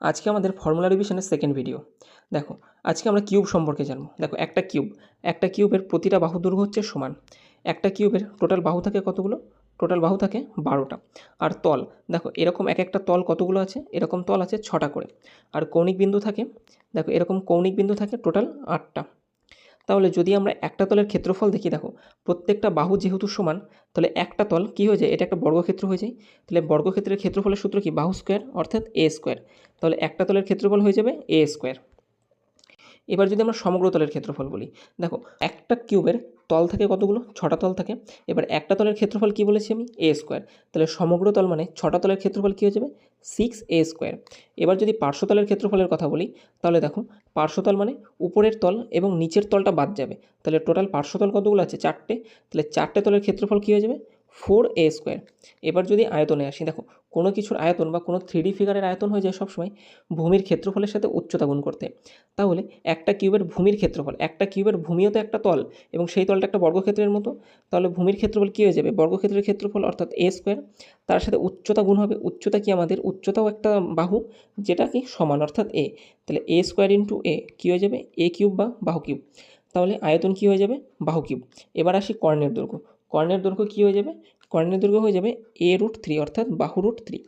আজকে আমাদের formula রিভিশনের second video দেখো, আজকে আমরা কিউব সম্পর্কে জানব। দেখো, একটা কিউব একটা কিউবের প্রতিটা বাহু দৈর্ঘ্য হচ্ছে সমান। একটা কিউবের টোটাল বাহু থাকে কতগুলো? টোটাল বাহু থাকে বারোটা। আর তল, দেখো, এরকম এক একটা তল কতগুলো আছে? এরকম তল আছে ছটা করে। আর কৌণিক বিন্দু থাকে, দেখো, এরকম কৌণিক বিন্দু থাকে টোটাল আটটা। তাহলে যদি আমরা একটা তলের ক্ষেত্রফল দেখি, দেখো, প্রত্যেকটা বাহু যেহেতু সমান, তাহলে একটা তল কি হয়ে যায়? এটা একটা বর্গক্ষেত্র হয়ে যায়। তাহলে বর্গক্ষেত্রের ক্ষেত্রফলের সূত্র কি? বাহু স্কোয়ার, অর্থাৎ এ স্কোয়ার। তাহলে একটা তলের ক্ষেত্রফল হয়ে যাবে এ স্কোয়ার। এবার যদি আমরা সমগ্র তলের ক্ষেত্রফল বলি, দেখো একটা কিউবের তল থাকে কতগুলো? ছটা তল থাকে। এবার একটা তলের ক্ষেত্রফল কি বলেছি আমি? এ স্কোয়ার তাহলে সমগ্র তল মানে ছটা তলের ক্ষেত্রফল কী হয়ে যাবে? সিক্স এ স্কোয়ার এবার যদি পার্শ্বতলের ক্ষেত্রফলের কথা বলি, তাহলে দেখো পার্শ্বতল মানে উপরের তল এবং নিচের তলটা বাদ যাবে। তাহলে টোটাল পার্শ্বতল কতগুলো আছে? চারটে। তাহলে চারটে তলের ক্ষেত্রফল কী হয়ে যাবে? Four a square. এবার যদি আয়তনে আসি, দেখো, কোনো কিছুর আয়তন বা কোনো থ্রি ফিগারের আয়তন হয়ে যায় সবসময় ভূমির ক্ষেত্রফলের সাথে উচ্চতা গুণ করতে। তাহলে একটা কিউবের ভূমির ক্ষেত্রফল, একটা কিউবের ভূমিও তো একটা তল এবং সেই তলটা একটা বর্গক্ষেত্রের মতো। তাহলে ভূমির ক্ষেত্রফল কী হয়ে যাবে? বর্গক্ষেত্রের ক্ষেত্রফল অর্থাৎ এ স্কোয়ার, তার সাথে উচ্চতা গুণ হবে। উচ্চতা কি আমাদের? উচ্চতাও একটা বাহু যেটা কি সমান, অর্থাৎ এ। তাহলে এ স্কোয়ার ইন্টু এ কী হয়ে যাবে? এ কিউব বা বাহু কিউব। তাহলে আয়তন কী হয়ে যাবে? বাহু কিউব। এবার আসি কর্ণের দৈর্ঘ্য। কর্ণের দৈর্ঘ্য কী হয়ে যাবে? কর্ণের দৈর্ঘ্য হয়ে যাবে এ রুট থ্রি অর্থাৎ বাহু রুট থ্রি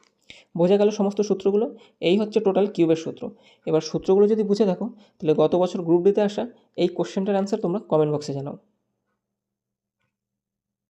বোঝা গেল সমস্ত সূত্রগুলো? এই হচ্ছে টোটাল কিউবের সূত্র। এবার সূত্রগুলো যদি বুঝে থাকো, তাহলে গত বছর গ্রুপ ডিতে আসা এই কোশ্চেনটার অ্যান্সার তোমরা কমেন্ট বক্সে জানাও।